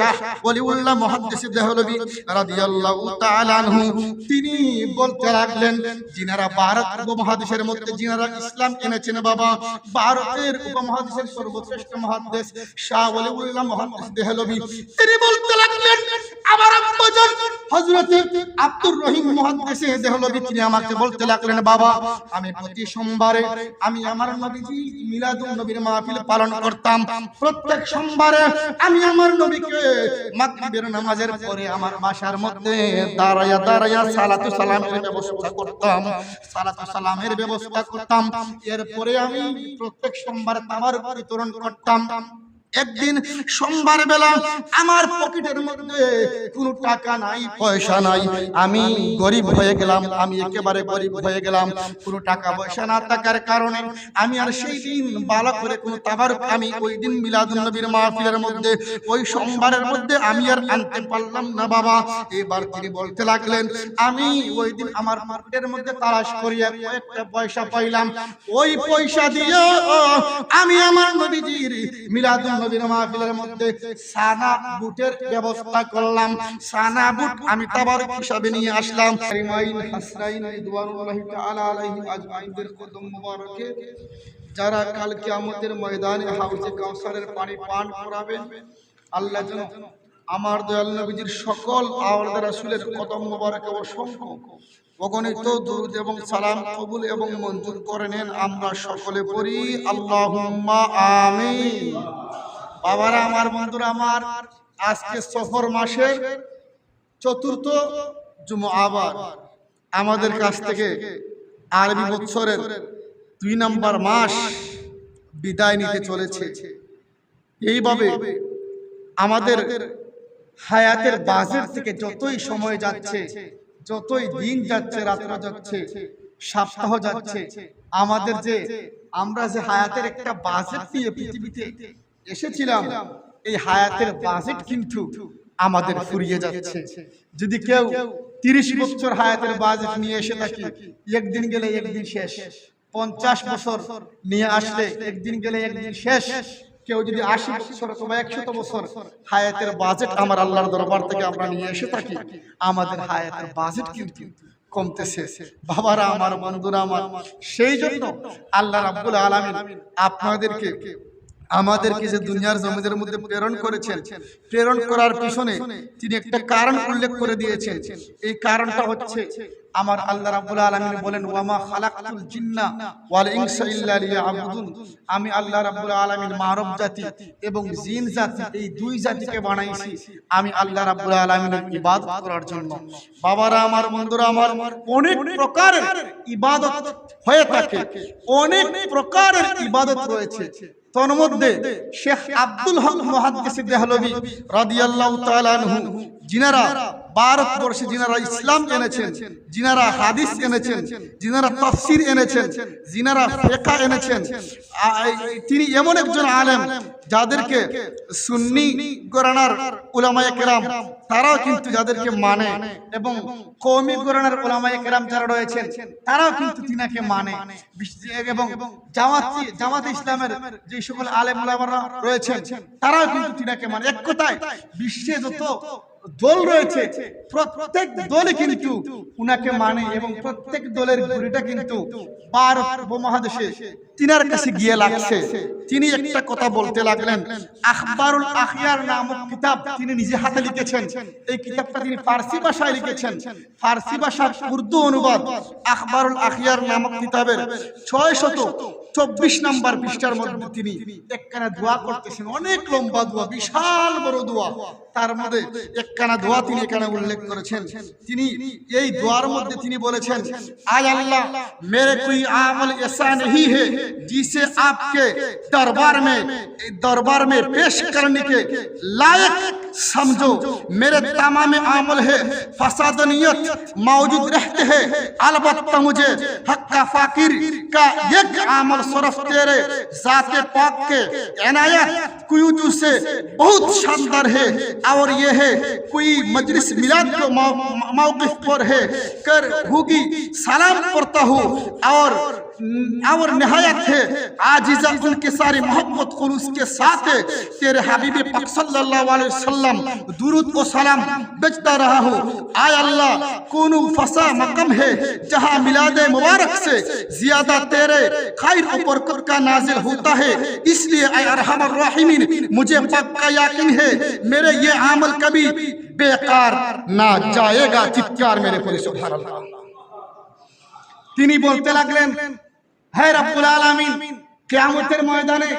শাহ ওলিউল্লাহ মুহাদ্দিস দেহলভী রাদিয়াল্লাহু তাআলা আনহু, তিনি বলতে লাগলেন, যিনারা ভারত উপমহাদেশের মধ্যে, যিনারা ইসলাম এনেছেন বাবা, ভারতের উপমহাদেশের সর্বশ্রেষ্ঠ মুহাদ্দিস শাহ ওলিউল্লাহ মুহাদ্দিস দেহলভী তিনি বলতে লাগলেন, আমার আব্বাজান আব্দুর রহিম মুহাদ্দিস দেহলভী তিনি আমাকে বলতে লাগলেন, বাবা, আমি প্রতি সোমবারে, আমি আমার নবীজি মিলাদুন নবীর মাহফিল পালন করতাম। প্রত্যেক সোমবারে আমি আমার নবীকে মাগরিবের নামাজের পরে আমার বাসার মধ্যে দাঁড়ায়া দাঁড়ায়া সালাতু সালামের ব্যবস্থা করতাম। সালাতু সালামের ব্যবস্থা করতাম। এরপরে আমি প্রত্যেক সোমবার তামার বিতরণ করতাম। একদিন সোমবার বেলা আমার পকেটের মধ্যে কোনো টাকা নাই, পয়সা নাই। আমি গরিব হয়ে গেলাম, আমি একেবারে গরিব হয়ে গেলাম। কোনো টাকা পয়সা না থাকার কারণে আমি আর সেই দিন ভালো করে কোনো তাবার আমি ওই দিন মিলাদুন নবীর মাহফিলের মধ্যে, ওই সোমবারের মধ্যে আমি আর আনতে পারলাম না বাবা। এবার তিনি বলতে লাগলেন, আমি ওই দিন আমার মার্কেটের মধ্যে তালাশ করিয়া কয়েকটা পয়সা পাইলাম। ওই পয়সা দিয়ে আমি আমার নবীজির মিলাদুন নবীর মাহফিলের মধ্যে সানা বুটের ব্যবস্থা করলাম। সানা বুট আমি তাবার হিসাবে নিয়ে আসলাম। রিমাইন হাসরাইন রিদওয়ানুল্লাহি তাআলা আলাইহি আজমাইনদের কদম মুবারকে যারা কাল কিয়ামতের ময়দানে হাউজে কাউসারের পানি পান করাবেন, আল্লাহ যেন আমার দয়াল নবীজির সকল আওলাদ রাসূলের কদম মুবারকে অসংখ্য অগণিত দুরুদ এবং সালাম কবুল এবং মঞ্জুর করে নেন। আমরা সকলে পড়ি আল্লাহুম্মা আমিন। বাবারা, আমার বন্ধুরা, আমার আজকে সফর মাসের চতুর্থ জুম আবার। আমাদের কাছ থেকে আরবি বৎসরের দুই নাম্বার মাস বিদায় নিতে চলেছে। এইভাবে আমাদের হায়াতের বাজেট থেকে যতই সময় যাচ্ছে, যতই দিন যাচ্ছে, রাত্র যাচ্ছে, সপ্তাহ যাচ্ছে, আমাদের যে আমরা যে হায়াতের একটা বাজেট নিয়ে পৃথিবীতে এসেছিলাম। এই হায়াতের বাজেট কিন্তু আমাদের ফুরিয়ে যাচ্ছে। যদি কেউ তিরিশ বছর হায়াতের বাজেট নিয়ে এসে থাকি একদিন গেলে একদিন শেষ। পঞ্চাশ বছর নিয়ে আসলে একদিন গেলে একদিন শেষ। কেউ যদি আশি বছর অথবা একশত বছর হায়াতের বাজেট আমার আল্লাহর দরবার থেকে আমরা নিয়ে এসে থাকি। আমাদের হায়াতের বাজেট কিন্তু কমতেছে। বাবারা আমার বন্ধুরা আমার সেই জন্য আল্লাহ রাব্বুল আলামিন আপনাদেরকে আমাদেরকে যে দুনিয়ার জমিদের মধ্যে প্রেরণ করেছেন প্রেরণ করার পিছনে তিনি একটা কারণ উল্লেখ করে দিয়েছেন। এই কারণটা হচ্ছে আমার আল্লাহ রাব্বুল আলামিন বলেন ওয়ামা খালাকতুল জিন্না ওয়াল ইনসা ইল্লা লিয়াবুদুন। আমি আল্লাহ রাব্বুল আলামিন মানব জাতি এবং জিন জাতি এই দুই জাতিকে বানাইছি। আমি আল্লাহ রাব্বুল আলামিনের ইবাদত করার জন্য। বাবারা আমার বন্ধুরা আমার অনেক প্রকারের ইবাদত হয়ে থাকে। অনেক প্রকারের ইবাদত রয়েছে তন্মধ্যে শেখ আব্দুল হক মুহাদ্দিস দেহলবি রাদিয়াল্লাহু তাআলা যিনারা ভারতবর্ষে যিনারা ইসলাম এনেছেন, যিনারা হাদিস এনেছেন, যিনারা তাফসির এনেছেন, যিনারা ফিকহ এনেছেন তিনি এমন একজন আলেম যাদেরকে সুন্নি গোরানার উলামায়ে কেরাম তারাও কিন্তু যাদেরকে মানে এবং কৌমি গোরানার উলামায়ে কেরাম যারা রয়েছেন তারাও কিন্তু তিনাকে মানে। এবং জামাত জামাত ইসলামের যে সকল আলেম উলামারা রয়েছেন তারাও কিন্তু তিনাকে মানে। এক কথায় বিশ্বে যত দল রয়েছে প্রত্যেক দলে কিন্তু উনাকে মানে এবং প্রত্যেক দলের ঘুরিটা কিন্তু ভারত উপমহাদেশে তিনার কাছে গিয়ে লাগছে। তিনি একটা কথা বলতে লাগলেন, আখবারুল আখিয়ার নামক কিতাব তিনি নিজে হাতে লিখেছেন। এই কিতাবটা তিনি ফার্সি ভাষায় লিখেছেন। ফার্সি ভাষার উর্দু অনুবাদ আখবারুল আখিয়ার নামক কিতাবের ছয় শত চব্বিশ নাম্বার পৃষ্ঠার মধ্যে তিনি একখানা দোয়া করতেছেন। অনেক লম্বা দোয়া, বিশাল বড় দোয়া। তার মধ্যে একখানা দোয়া তিনি এখানে উল্লেখ করেছেন। তিনি এই দোয়ার মধ্যে তিনি বলেছেন, আয় আল্লাহ, মেরে কুই আমল এসা নেই হে, জিসে আপকে दरबार में दरबार में पेश करने के लायक समझो, मेरे तमाम अमल है, फसादनियत मौजूद रहते हैं। अलबत्ता मुझे हक फाकिर का एक अमल सरफ तेरे जाते पाक के इनायत कुयूजू से बहुत शानदार है। और ये है, कोई मजलिस मिलाद को मौ- मौकिफ पर है, कर होगी सलाम करता हूँ। और और नहायत है आजिजा उनके सारी मोहब्बत और उसके साथ है तेरे हबीब पाक सल्लल्लाहु अलैहि वसल्लम दुरूद व सलाम बेचता रहा हूँ आय अल्लाह कोनो फसा मकम है जहाँ मिलादे मुबारक से ज्यादा तेरे खैर और बरकत का नाजिल होता है इसलिए आय अरहमर राहिमीन मुझे पक्का यकीन है मेरे ये अमल कभी बेकार ना जाएगा चित्कार मेरे पर सुभान अल्लाह তিনি বলতে লাগলেন হে রব্বুল আলামিন কিয়ামতের ময়দানে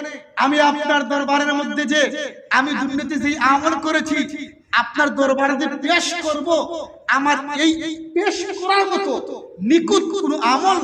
আমি আপনার দরবারের মধ্যে যে আমি দুর্নীতি যে আমল করেছি আপনার দরবারে যে পেশ করব আমার এই পেশ করার মতো নিকুত কোনো আমল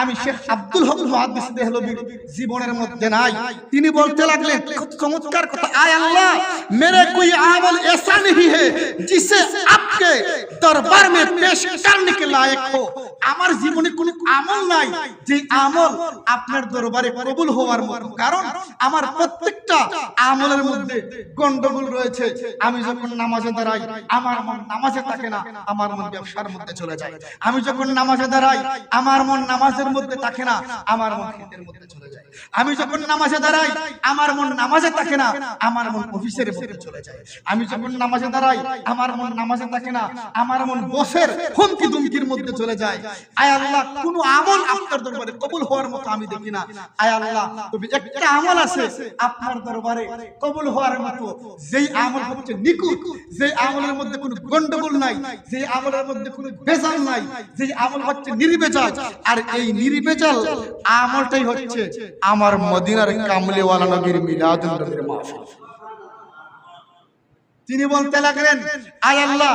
আমি শেখ আব্দুল হক মুহাদ্দিস দেহলভীর জীবনের মধ্যে নাই তিনি বলতে লাগলেন খুব চমৎকার কথা আয় আল্লাহ मेरे कोई अमल ऐसा नहीं है जिसे आपके दरबार में पेश करने के लायक हो আমার জীবনে কোনো আমল নাই যে আমল আপনার দরবারে কবুল হওয়ার মতো কারণ আমার প্রত্যেকটা আমলের মধ্যে গন্ডগোল রয়েছে। আমি যখন নামাজে দাঁড়াই, আমার মন নামাজে থাকে না, আমার মন ব্যবসার মধ্যে চলে যায়। আমি যখন নামাজে দাঁড়াই, আমার মন নামাজের মধ্যে থাকে না, আমার মন খেতের মধ্যে চলে যায়। আমি যখন নামাজে দাঁড়াই, আমার মন নামাজে থাকে না, আমার মন অফিসের মধ্যে চলে যায়। আমি যখন নামাজে দাঁড়াই, আমার মন নামাজে থাকে না, আমার মন বসের হুমকি দুমকির মধ্যে চলে যায়। আয় আল্লাহ, কোন আমল আপনার দরবারে কবুল হওয়ার মতো আমি দেখি না। আয় আল্লাহ, তবে একটা আমল আছে আপনার দরবারে কবুল হওয়ার মতো। যেই আমল হচ্ছে নিকুত যেই আমলের মধ্যে কোনো গন্ডগোল নাই, যেই আমলের মধ্যে কোনো বেজাল নাই, যেই আমল হচ্ছে নির্বেজাল আর এই নির্বেজাল আমলটাই হচ্ছে আমার মদিনার কামলিওয়ালা নবীর মিলাদুন নবীর মাহফিল। তিনি বলতে লাগলেন, আয় আল্লাহ,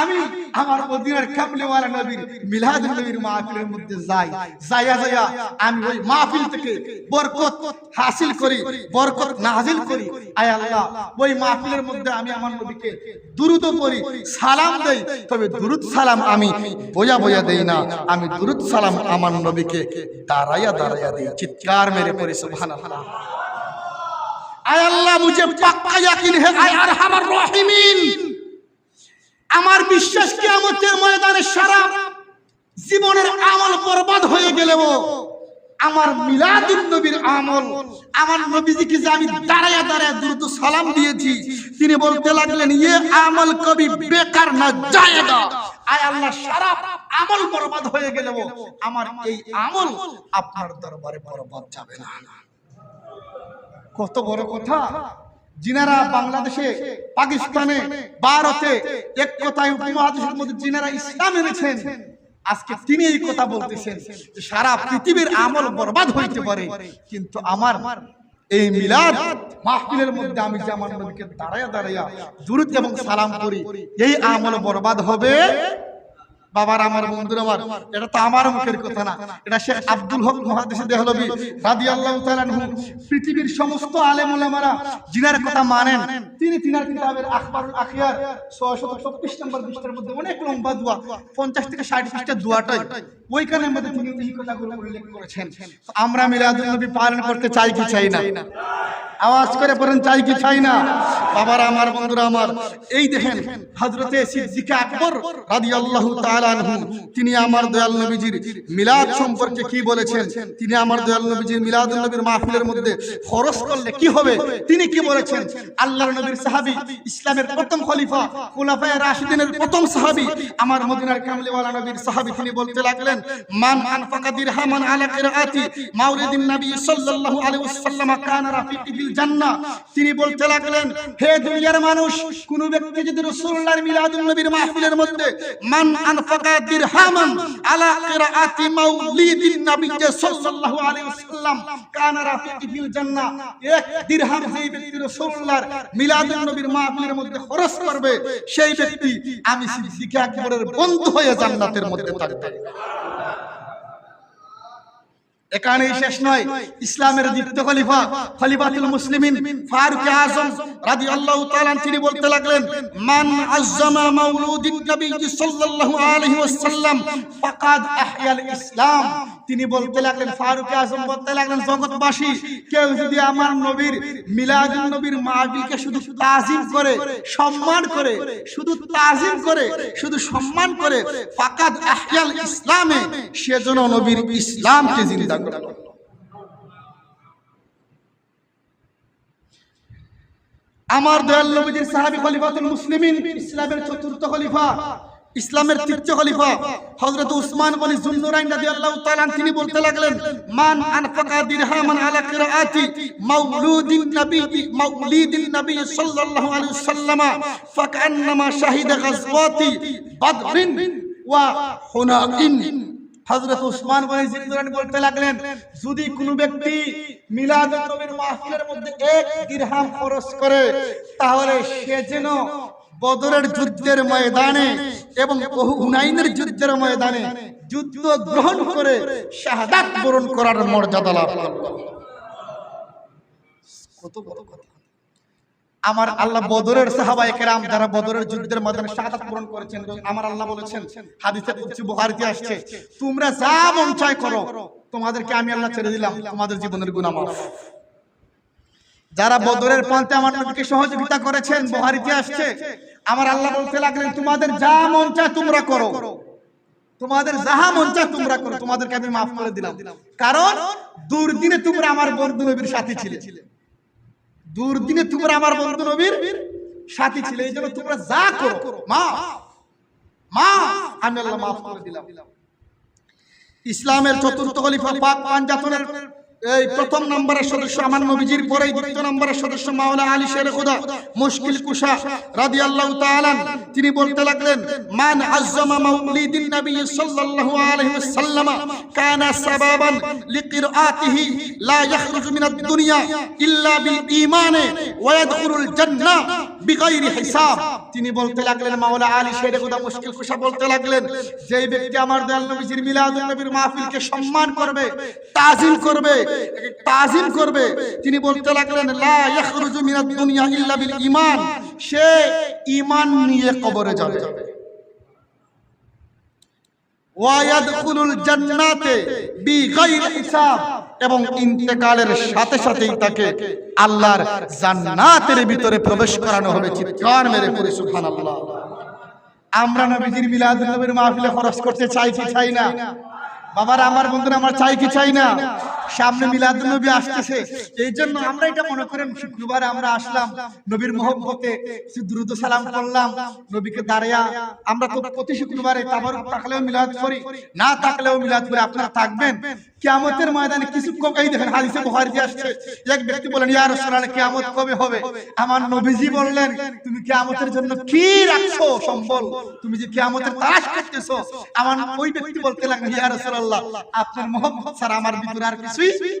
আমি আমার মদিনার কামলিওয়ালা নবীর মিলাদ নবীর মাহফিলের মধ্যে যাই, যাইয়া যাইয়া আমি ওই মাহফিল থেকে বরকত হাসিল করি, বরকত নাজিল করি। আয় আল্লাহ, ওই মাহফিলের মধ্যে আমি আমার নবীকে দুরুদ পড়ি, সালাম দেই, তবে দুরুদ সালাম আমি বয়া বয়া দেই না। আমি দুরুদ সালাম আমার নবীকে দাঁড়াইয়া দাঁড়াইয়া দেই, চিৎকার মেরে পড়ি, সুবহানাল্লাহ। আয় আল্লাহ মুঝে পাক্কা ইয়াকিন হে আয় আরহামার রাহিমিন। আমার বিশ্বাস কিয়ামতের ময়দানে সারা জীবনের আমল বরবাদ হয়ে গেলেও আমার মিলাদুন নবীর আমল। আমার নবীজিকে যে আমি দাঁড়ায়া দাঁড়ায়া দ্রুত সালাম দিয়েছি তিনি বলতে লাগলেন ইয়ে আমল কবি বেকার না জায়েগা আয় আল্লাহ সারা আমল বরবাদ হয়ে গেলেও আমার এই আমল আপনার দরবারে বরবাদ যাবে না। কত বড় কথা? জিনারা বাংলাদেশে, পাকিস্তানে, ভারতে এক কথায় উপমহাদেশের মধ্যে জিনারা ইসলাম এনেছেন। আজকে তিনি এই কথা বলতেছেন সারা পৃথিবীর আমল বরবাদ হইতে পারে। কিন্তু আমার এই মিলাদ মাহফিলের মধ্যে আমি যে আমার নবীকে দাঁড়াইয়া দাঁড়াইয়া দুরুদ এবং সালাম করি। এই আমল বরবাদ হবে বাবার আমার বন্ধুর আমার এটা তো আমার মুখের কথা না। এটা শেখ আব্দুল হক মহাদেশে দেহলবি রাদিয়াল্লাহু আল্লাহ পৃথিবীর সমস্ত আলেম ওলামারা জিনার কথা মানেন। তিনি তিনার কিতাবের আখবারুল আখিয়ার 624 নম্বর পৃষ্ঠার মধ্যে অনেক লম্বা দোয়া 50 থেকে 60 পৃষ্ঠার দোয়াটাই। ওইখানের মধ্যে তিনি এই কথাগুলো উল্লেখ করেছেন। আমরা মিলাদুন নবী পালন করতে চাই কি চাই না? আওয়াজ করে পড়েন চাই কি চাই না? বাবার আমার, বন্ধুরা আমার, এই দেখেন তাআলা তিনি আমার দয়াল নবীজির মিলাদ সম্পর্কে কি বলেছেন? তিনি আমার দয়াল নবীজির মিলাদুন নবীর মাহফিলের মধ্যে খরচ করলে কি হবে? তিনি কি বলেছেন? আল্লাহর নবীর সাহাবী, ইসলামের প্রথম খলিফা, খোলাফায়ে রাশিদিনের প্রথম সাহাবী, আমার মদিনার কামলিওয়ালা নবীর সাহাবী, তিনি বলতে লাগলেন, মান আনফাকা দিরহামান আলা কিরাআতি মাউলিদিন নবী সাল্লাল্লাহু আলাইহি ওয়াসাল্লাম কানা রাফিকি বিল তিনি বলতে লাগলেন, হে দুনিয়ার মানুষ, কোন ব্যক্তি যদি নবীর মাহফিলের মধ্যে মান আনফাকা দিরহামান আলা মাউলিদিন নবী সাল্লাল্লাহু আলাইহি ওয়াসাল্লাম কানা রাফিকি বিল জান্নাহ। এক দিরহাম যেই ব্যক্তি নবীর মাহফিলের মধ্যে খরচ করবে, সেই ব্যক্তি আমি সিদ্দিক আকবরের বন্ধু হয়ে জান্নাতের মধ্যে থাকবে। এখানেই শেষ নয়। ইসলামের দ্বিতীয় খলিফা, খলিফাতুল মুসলিমিন ফারুক আজম তিনি বলতে লাগলেন, মান মাউলুদিন নবী সাল্লাল্লাহু আলাইহি ওয়াসাল্লাম ফাকাদ আহয়াল ইসলাম। তিনি বলতে লাগলেন, ফারুক আজম বলতে লাগলেন, জগৎবাসী, কেউ যদি আমার নবীর, মিলাদুন নবীর মাহফিলকে শুধু তাজিম করে, সম্মান করে, শুধু তাজিম করে, শুধু সম্মান করে ফাকাদ আহয়াল ইসলামে সেজন্য নবীর ইসলামকে জিন্দা করে আমার দয়াল নবীজির সাহাবী খলিফাতুল মুসলিমিন, ইসলামের চতুর্থ খলিফা, ইসলামের তৃতীয় খলিফা, হযরত উসমান গনি জুন্নুরাইন রাদিয়াল্লাহু তাআলা তিনি বলতে লাগলেন, মান আনফাকা দিরহামান আলা কিরাআতি মাউলুদিন নবী, মাউলিদিন নবী সাল্লাল্লাহু আলাইহি ওয়াসাল্লাম ফাকান্নামা শাহিদা গাজওয়াতি বাদরিন ওয়া হুনাইন। হযরত উসমান গনি জিন্দারানি বলতে লাগলেন, যদি কোনো ব্যক্তি মিলাদ নবীর মাহফিলের মধ্যে এক দিরহাম খরচ করে, তাহলে সে যেন বদরের যুদ্ধের ময়দানে এবং হুনাইনের যুদ্ধের ময়দানে যুদ্ধ গ্রহণ করে শাহাদাত বরণ করার মর্যাদা লাভ করবে। কত বড় কথা। আমার আল্লাহ বদরের সাহাবায়ে কেরাম যারা বদরের যুদ্ধের ময়দানে শাহাদাত পূরণ করেছেন আমার আল্লাহ বলেছেন হাদিসে কুদসি বুখারীতে আসছে তোমরা যা মন চায় করো তোমাদেরকে আমি আল্লাহ ছেড়ে দিলাম তোমাদের জীবনের গুনাহ মাফ। যারা বদরের পান্তে আমার নবীকে সহযোগিতা করেছেন বুখারীতে আসছে আমার আল্লাহ বলতে লাগলেন তোমাদের যা মন চায় তোমরা করো। তোমাদের যাহা মন চায় তোমরা করো। তোমাদেরকে আমি মাফ করে দিলাম। কারণ দুর্দিনে তোমরা আমার বন্ধু নবীর সাথী ছিলে দুর্দিনে তোমরা আমার বন্ধু নবীর সাথী ছিল, এই জন্য তোমরা যা করো মা মা আমি আল্লাহ মাফ করে দিলাম। ইসলামের চতুর্থ খলিফা পাক পাঞ্জাতনের এই প্রথম নম্বরের সদস্য আমার নবীজির, পরেই দ্বিতীয় নম্বরের সদস্য মাওলা আলী শের খুদা মুশকিল কুশা রাদিয়াল্লাহু তাআলা তিনি বলতে লাগলেন, মান আযজামা মাউলিদিন নবী সাল্লাল্লাহু আলাইহি ওয়াসাল্লাম কানা সাবাবান লিকিরআতিহি লা ইয়াখরুজু মিনাদ দুনিয়া ইল্লা বিল ঈমানে ওয়া ইয়াদখুলুল জান্নাহ বিগাইরি হিসাব। তিনি বলতে লাগলেন মাওলা আলী শের খুদা মুশকিল কুশা বলতে লাগলেন, যেই ব্যক্তি আমার দয়াল নবীজির মিলাদুন নবীর মাহফিলকে সম্মান করবে তাজিম করবে তাজিম করবে। তিনি বলতে লাগলেন ঈমান। সে ঈমান নিয়ে কবরে যাবে। ভিতরে প্রবেশ করানো হবে, চিৎকার মেরে আমরা নবীজির মিলাদুন নবীর মাহফিলে খরচ করতে চাই কি চাই না? বাবার, আমার বন্ধুরা, আমার চাই কি চাই না? সামনে মিলাদুল নবী আসতেছে। এই জন্য আমরা এটা মনে করেন, শুক্রবার আমরা আসলাম, নবীর মহব্বতে দ্রুত সালাম করলাম, নবীকে দাঁড়িয়া আমরা তো প্রতি শুক্রবারে তাবার থাকলেও মিলাদ করি, না থাকলেও মিলাদ করি, আপনারা থাকবেন। কিয়ামতের ময়দানে কিছু এই দেখেন, হাদিসে বুখারীতে আসছে, এক ব্যক্তি বলেন, ইয়া রাসূলুল্লাহ, কিয়ামত কবে হবে? আমার নবীজি বললেন, তুমি কিয়ামতের জন্য কি রাখছো সম্বল? তুমি যে কিয়ামতের তালাশ করতেছো আমার ওই ব্যক্তি বলতে লাগলেন, ইয়া রাসূলুল্লাহ, আপনার মহব্বত ছাড়া আমার ভিতরে আর Swiss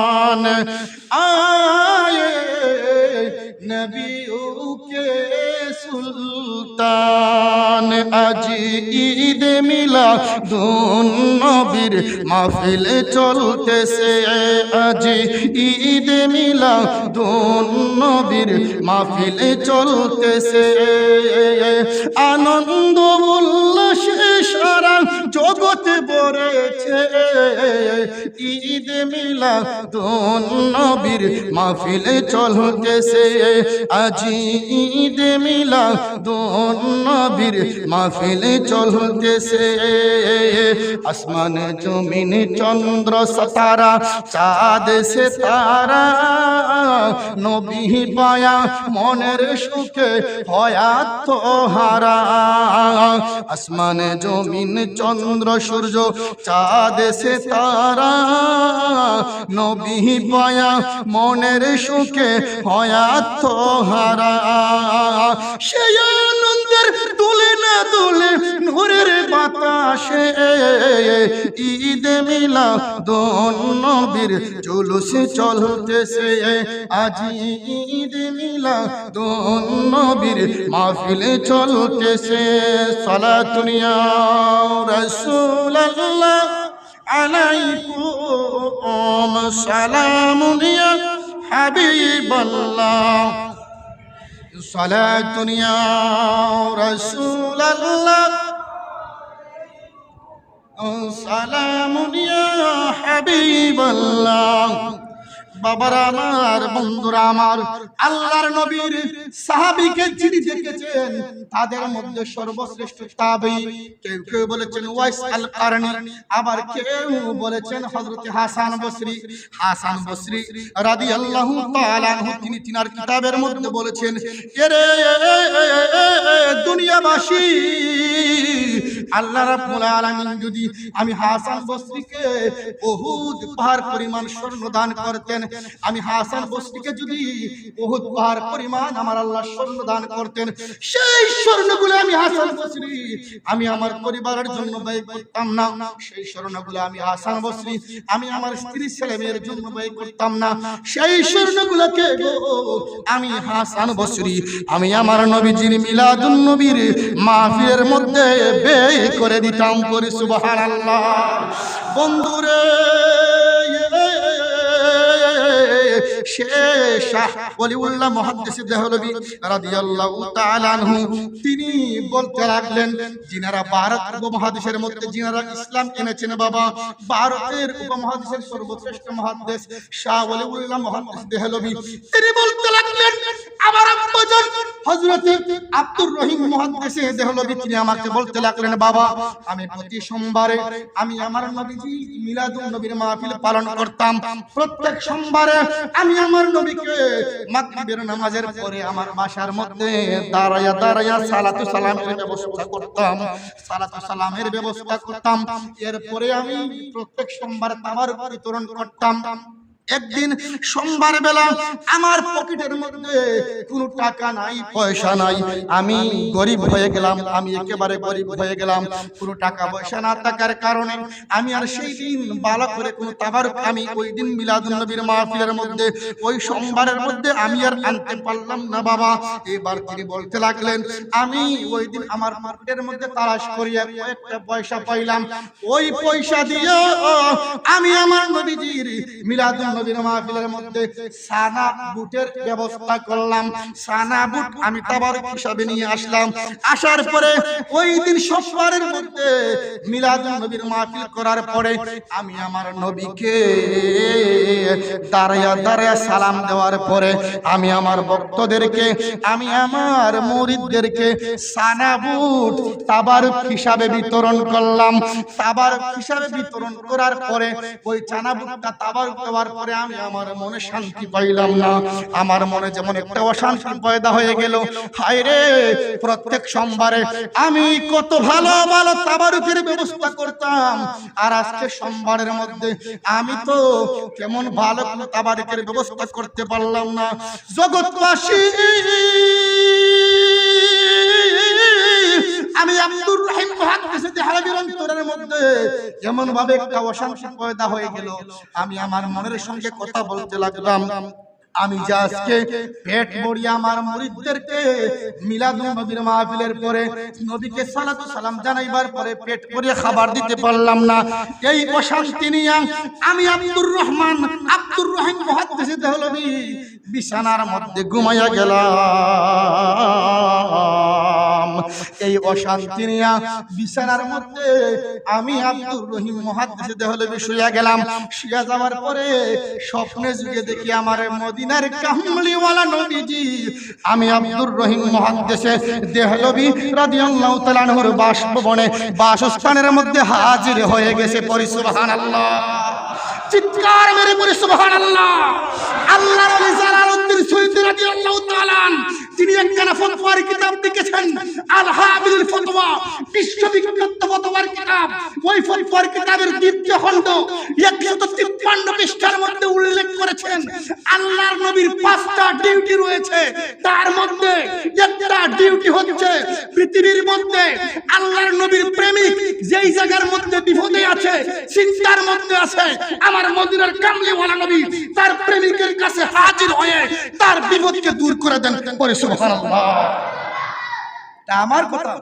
আয়ে নবী ওকে সুলতান, আজ ঈদ মিলা দুন নবীর মাহফিল চলতেছে। আজ ঈদ মিলা দুন নবীর মাহফিল চলতেছে। আনন্দ, উল্লাসে সারা জগৎ ভরেছে ঈদ মিলা নবীর মাহফিল চলতেছে আজ ঈদ মিলা নবীর মাহফিল চলতেছে আসমান, জমিন, চন্দ্র, সতারা, চাঁদ সে তারা নবী পায়া মনের সুখে হয়াত তো হারা আসমান, জমিন, চন্দ্র, সূর্য, চাঁদ সে তারা নবী পায়া মনের সুখে হয়াত হারা সে আনন্দের তুলে না তুলে নূরের বাতাসে ঈদ মিলা দোন নবীর জুলুসে চলতেছে। আজ ঈদ মিলা দোন নবীর মাহফিলে চলতেছে। সালাতুন ইয়া عليكم سلام يا حبيب الله صلاة يا رسول الله سلام يا حبيب الله বাবারা আমার, বন্ধুরা আমার, আল্লাহর নবীর সাহাবীকে যিনি দেখেছেন, তাদের মধ্যে সর্বশ্রেষ্ঠ তাবি কেউ কেউ বলেছেন ওয়াইস আল কারনি আবার কেউ বলেছেন হযরত হাসান বসরি। হাসান বসরি তাআলা আনহু, তিনি তিনার কিতাবের মধ্যে বলেছেন, এরে দুনিয়াবাসী, আল্লাহ রাব্বুল আলামিন যদি আমি হাসান বসরিকে বহুত পাহাড় পরিমাণ স্বর্ণ দান করতেন আমি হাসান বসরিকে যদি বহুত পাহাড় পরিমাণ আমার আল্লাহ স্বর্ণ দান করতেন, সেই স্বর্ণগুলো আমি হাসান বসরি আমি আমার পরিবারের জন্য ব্যয় করতাম না। সেই স্বর্ণগুলো আমি হাসান বসরি আমি আমার স্ত্রী ছেলে মেয়ের জন্য ব্যয় করতাম না। সেই স্বর্ণগুলোকে আমি হাসান বসরি আমি আমার নবীজির মিলাদুন নবীর মাহফিলের মধ্যে ব্যয় করে দিতাম। করি সুবহানাল্লাহ। বন্ধুরে তিনি বলতে লাগলেন, যিনারা ভারত উপমহাদেশের মধ্যে, যিনারা ইসলাম বাবা, ভারতের উপমহাদেশের সর্বশ্রেষ্ঠ শাহ ওলিউল্লাহ মুহাদ্দিস দেহলভী তিনি বলতে লাগলেন আমাকে বলতে লাগলেন, বাবা, আমি প্রতি সোমবারে, আমি আমার নবীজি মিলাদুন নবীর মাহফিল পালন করতাম। প্রত্যেক সোমবারে আমি আমার নবীকে মাগরিবের নামাজের পরে আমার বাসার মধ্যে দাঁড়ায়া দাঁড়ায়া সালাতু সালামের ব্যবস্থা করতাম, সালাতু সালামের ব্যবস্থা করতাম। এরপরে আমি প্রত্যেক সোমবার তাবার বিতরণ করতাম। একদিন সোমবার বেলা আমার পকেটের মধ্যে কোনো টাকা নাই, পয়সা নাই। আমি গরিব হয়ে গেলাম, আমি একেবারে গরিব হয়ে গেলাম। কোনো টাকা পয়সা না থাকার কারণে আমি আর সেই দিন ভালো করে কোনো তাবার আমি ওই দিন মিলাদুন নবীর মাহফিলের মধ্যে, ওই সোমবারের মধ্যে আমি আর আনতে পারলাম না বাবা। এবার তিনি বলতে লাগলেন, আমি ওই দিন আমার মার্কেটের মধ্যে তালাশ করিয়া কয়েকটা পয়সা পাইলাম। ওই পয়সা দিয়ে আমি আমার নবীজির মিলাদুন নবীর মাহফিলের মধ্যে সানা বুটের ব্যবস্থা করলাম। সানা বুট আমি তাবার হিসাবে নিয়ে আসলাম। আসার পরে ওই দিন মধ্যে মিলাদুন নবীর মাহফিল করার পরে আমি আমার নবীকে সালাম দেওয়ার পরে আমি আমার ভক্তদেরকে, আমি আমার মুরিদদেরকে সানা বুট তাবারুক হিসাবে বিতরণ করলাম। তাবার হিসাবে বিতরণ করার পরে ওই চানা বুটটা তাবারুক দেওয়ার পরে আমি আমার মনে শান্তি পাইলাম না। আমার মনে যেমন একটা অশান্তি পয়দা হয়ে গেল। হায় রে, প্রত্যেক সোমবারে আমি কত ভালো ভালো তাবারুকের ব্যবস্থা করতাম। আর আজকে সোমবারের মধ্যে আমি তো কেমন ভালো কোনো তাবারুকের ব্যবস্থা করতে পারলাম না। জগৎবাসী! আমি আব্দুর রহিম মুহাদ্দিস দেহলভীর অন্তরের মধ্যে। এমন ভাবে একটা অশান্তি পয়দা হয়ে গেল। আমি আমার মনের সঙ্গে কথা বলতে লাগলাম। আমি যে আজকে পেট ভরিয়ে আমার মুরিদদেরকে মিলাদুন নবীর মাহফিলের পরে নবীকে সালাতু সালাম জানাইবার পরে পেট ভরিয়ে খাবার দিতে পারলাম না। এই অশান্তি নিয়ে আমি আব্দুর রহমান, আব্দুর রহিম মুহাদ্দিস দেহলভী বিছানার মধ্যে ঘুমাইয়া গেলাম। এই অশান্তি নিয়া বিছানার মধ্যে আমি আব্দুর রহিম মহাদ্দেশ দেহলবি শুয়া গেলাম। শুয়া যাওয়ার পরে স্বপ্নে যুগে দেখি আমার মদিনার কামলিওয়ালা নবীজি। আমি আব্দুর রহিম মহাদ্দেশে দেহলবি রাদিয়াল্লাহু তাআলা আনহুর বাসভবনে বাসস্থানের মধ্যে হাজির হয়ে গেছে পরি সুবহানাল্লাহ। চিৎকার মেরে পড়ে সুবহানাল্লাহ। আল্লাহ নবী জালালউদ্দিন সৈয়দ রাদিয়াল্লাহু তাআলা তিনি একখানা ফতোয়ার কিতাব লিখেছেন আল হাবিলুল ফতোয়া বিশ্ববিখ্যাত ফতোয়ার কিতাব। ওই ফতোয়ার কিতাবের দ্বিতীয় খণ্ড 153 পৃষ্ঠার মধ্যে উল্লেখ করেছেন, আল্লাহর নবীর পাঁচটা ডিউটি রয়েছে। তার মধ্যে একটা ডিউটি হচ্ছে পৃথিবীর মধ্যে আল্লাহর নবীর প্রেমিক, যেই জায়গার মধ্যে চিন্তার মধ্যে আছে। আমার মদিনার কামলিওয়ালা নবী তার প্রেমিকের কাছে হাজির হয়ে তার বিপদকে দূর করে দেন। পরে সুবহানাল্লাহ। তা আমার কথা।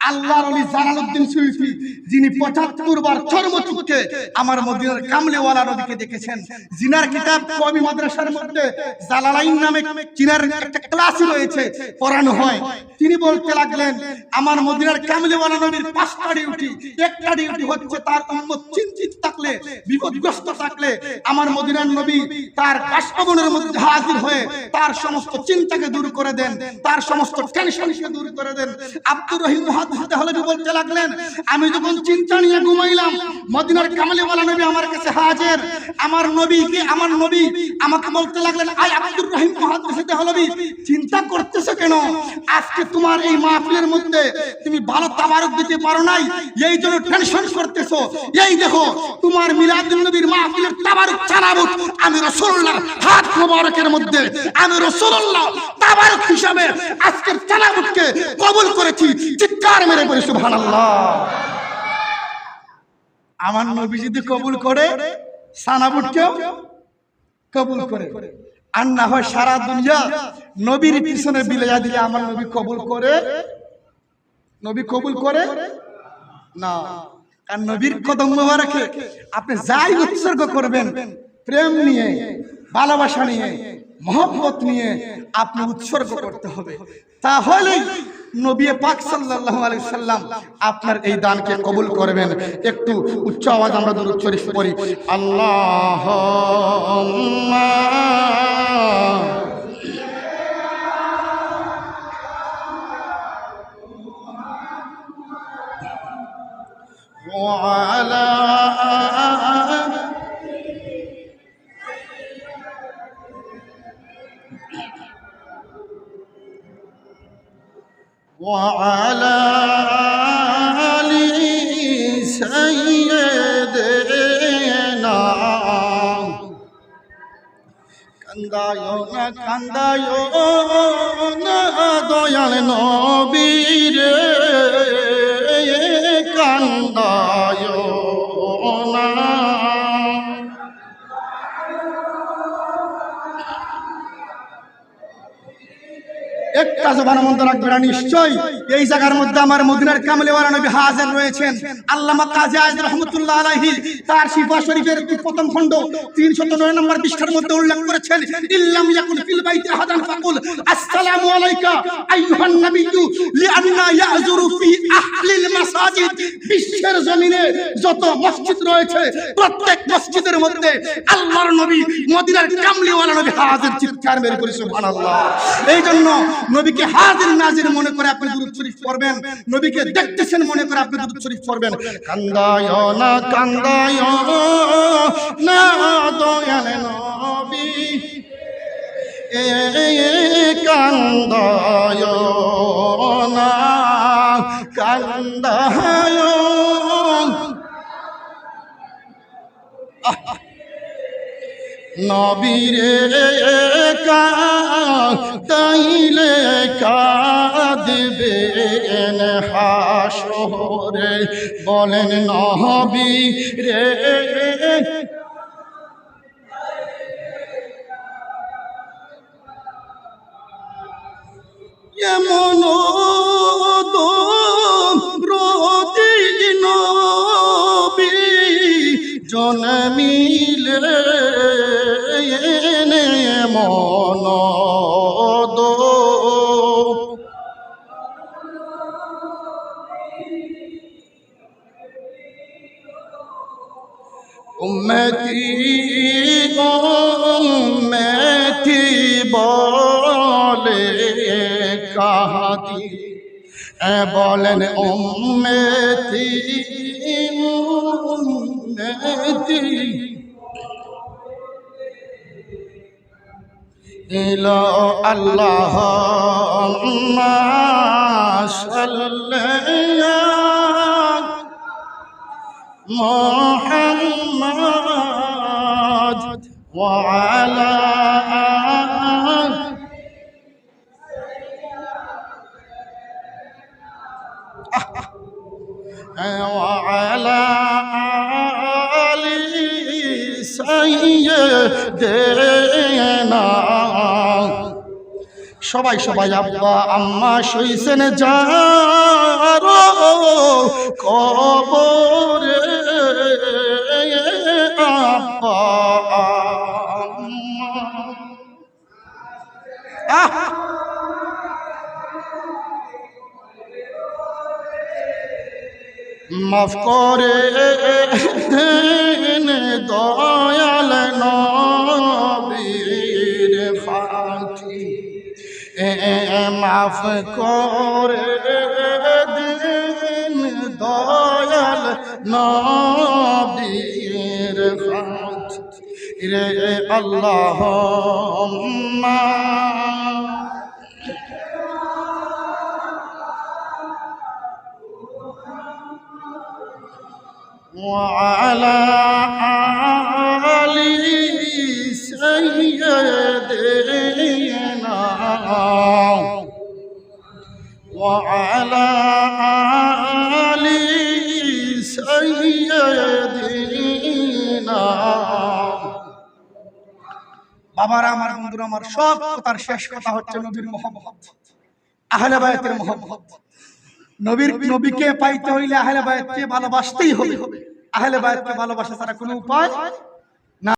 আল্লাহর আলী জালালউদ্দিন সুইফি, যিনি পঁচাত্তর বার চর্মচুককে আমার মদিনার কামলেওয়ালা নবীকে দেখেছেন। জিনার কিতাব কবি মাদ্রাসার মধ্যে জালালাইন নামে চিনার একটা ক্লাসই রয়েছে, পড়ানো হয়। তিনি বলতে লাগলেন, আমার মদিনার কামলেওয়ালা নবীর পাঁচটা ডিউটি, একটা ডিউটি হচ্ছে তার উম্মত চিন্তিত থাকলে, বিপদগ্রস্ত থাকলে, আমার মদিনার নবী তার বাসভবনের মধ্যে হাজির হয়ে তার সমস্ত চিন্তাকে দূর করে দেন, তার সমস্ত টেনশনকে দূর করে দেন। আব্দুর রহিম মুহাদ্দিস হলবি বলতে লাগলেন আমি যখন চিন্তা নিয়ে ঘুমাইলাম, মদিনার নবী আমার কাছে হাজির। আমার নবী কি? আমার নবী আমাকে বলতে লাগলেন আই আব্দুর রহিম চিন্তা করতেছো কেন? আজকে তোমার এই মাহফিলের মধ্যে তুমি ভালো তাবারক দিতে পারো নাই। এই জন্য টেনশন করতেছো। এই দেখো, তোমার মিলাদুন নবীর মাহফিলের তাবারক চানাবুত আমি রাসূলুল্লাহ হাত মোবারকের মধ্যে। আমি তাবারক হিসাবে আজকের চানাবুতকে কবুল করেছি। চিৎকার মেরে বলি সুবহানাল্লাহ। আমার নবী যদি কবুল করে সানাবুটকেও কবুল করে। আর না হয় সারা দুনিয়া নবীর পিছনে বিলেয়া দিলে আমার নবী কবুল করে? নবী কবুল করে? না। কারণ নবীর কদম মোবারকে আপনি যাই উৎসর্গ করবেন, প্রেম নিয়ে, ভালোবাসা নিয়ে, মহব্বত নিয়ে আপনি উৎসর্গ করতে হবে। তাহলেই নবী পাক সাল্লাল্লাহু আলাইহি সাল্লাম আপনার এই দানকে কবুল করবেন একটু উচ্চ আওয়াজ আমরা দরুদ শরীফ পড়ি আল্লাহুম্মা وعلى وعلى آل سيدنا কান্দায় না কান্দায় না দয়াল নবীরে একটা জবানের মধ্যে রাখবে না, নিশ্চয়ই। এই জায়গার মধ্যে আমার মদিনার নবী হাজির রয়েছেন। তার শরীফের প্রথম 309 নম্বর পৃষ্ঠার মধ্যে উল্লেখ করেছেন বিশ্বের জমিনে যত মসজিদ রয়েছে, প্রত্যেক মসজিদের মধ্যে আল্লাহর নবী, মদিনার কামলিওয়ালা নবী হাজির চিৎকার মেরে এই জন্য নবীকে হাজির নাজির মনে করে আপনি দুরূদ শরীফ পড়বেন, নবীকে দেখতেছেন মনে করে আপনি দুরূদ শরীফ পড়বেন। কান্দায় না কান্দায় না, দয়াল নবী। এ, কান্দায় না, কান্দায়। নবীরে তাইলে কাঁদবে হাসরে বলেন নবী রে। এমন নবী জনমিলে উম্মতি উম্মতি বলে কাহাতি বলেন উম্মতি উম্মতি। ইলা আল্লাহ সাল্লাল্লাহু محمد وعلى وعلى آل سيدنا সবাই সবাই আব্বা আম্মা সইছেন যার কবর। মাফ করে দয়াল নবীর ফাঁকি। এ মাফ করে দিন দয়াল নবীর ফাঁকি। اللهم. وعلى آل سيدنا. وعلى آل বাবারা, আমার বন্ধুরা, আমার সব কথার শেষ কথা হচ্ছে নবীর মোহাম্মত আহলেবায়তের বায়াতের মোহাম্মদ নবীর নবীকে পাইতে হইলে আহলে বায়াতকে ভালোবাসতেই হবে। আহলে বায়াতকে ভালোবাসা তারা কোনো উপায়